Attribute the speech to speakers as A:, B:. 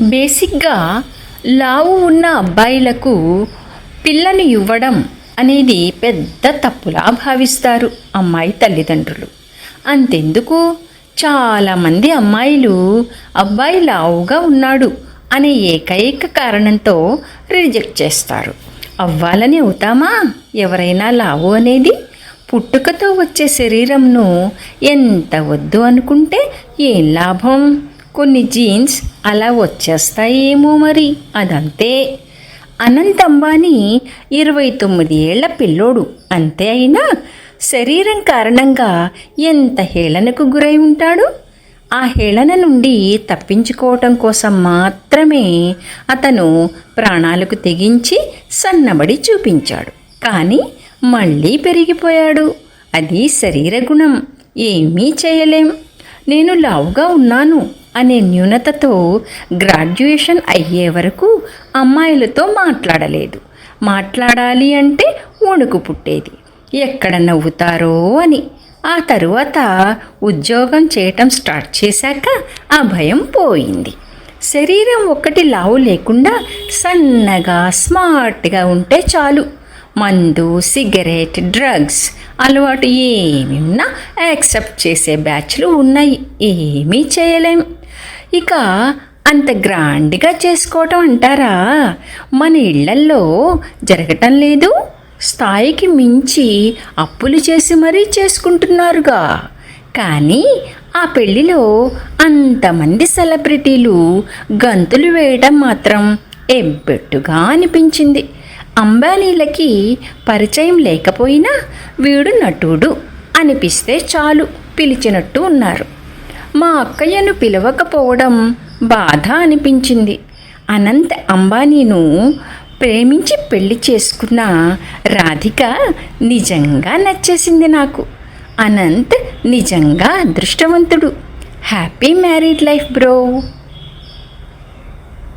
A: బేసిక్గా లావు ఉన్న అబ్బాయిలకు పిల్లని ఇవ్వడం అనేది పెద్ద తప్పులా భావిస్తారు అమ్మాయి తల్లిదండ్రులు. అంతెందుకు? చాలామంది అమ్మాయిలు అబ్బాయి లావుగా ఉన్నాడు అనే ఏకైక కారణంతో రిజెక్ట్ చేస్తారు. అవ్వాలని అవుతామా? ఎవరైనా లావు అనేది పుట్టుకతో వచ్చే శరీరంను ఎంత వద్దు అనుకుంటే ఏం లాభం? కొన్ని జీన్స్ అలా వచ్చేస్తాయేమో మరి. అదంతే. అనంత్ అంబానీ ఇరవై తొమ్మిది ఏళ్ళ పిల్లోడు. అంతే అయినా శరీరం కారణంగా ఎంత హేళనకు గురై ఉంటాడు? ఆ హేళన నుండి తప్పించుకోవటం కోసం మాత్రమే అతను ప్రాణాలకు తెగించి సన్నబడి చూపించాడు. కానీ మళ్ళీ పెరిగిపోయాడు. అది శరీర గుణం. ఏమీ చేయలేం. నేను లావుగా ఉన్నాను. అనే న్యూనతతో గ్రాడ్యుయేషన్ అయ్యే వరకు అమ్మాయిలతో మాట్లాడలేదు. మాట్లాడాలి అంటే వణుకు పుట్టేది. ఎక్కడ నవ్వుతారో అని. ఆ తరువాత ఉద్యోగం చేయటం స్టార్ట్ చేశాక ఆ భయం పోయింది. శరీరం ఒక్కటి లావు లేకుండా సన్నగా స్మార్ట్గా ఉంటే చాలు. మందు సిగరెట్ డ్రగ్స్ అలవాటు ఏమి ఉన్నా యాక్సెప్ట్ చేసే బ్యాచ్లు ఉన్నాయి. ఏమీ చేయలేం. ఇక అంత గ్రాండ్గా చేసుకోవటం అంటారా? మన ఇళ్ళల్లో జరగటం లేదు. స్థాయికి మించి అప్పులు చేసి మరీ చేసుకుంటున్నారుగా. కానీ ఆ పెళ్ళిలో అంతమంది సెలబ్రిటీలు గంతులు వేయడం మాత్రం ఎబ్బెట్టుగా అనిపించింది. అంబానీలకి పరిచయం లేకపోయినా వీడు నటుడు అనిపిస్తే చాలు పిలిచినట్టు ఉన్నారు. మా అక్కయ్యను పిలవకపోవడం బాధ అనిపించింది. అనంత్ అంబానీను ప్రేమించి పెళ్ళి చేసుకున్న రాధిక నిజంగా నచ్చేసింది నాకు. అనంత్ నిజంగా అదృష్టవంతుడు. Happy married life bro.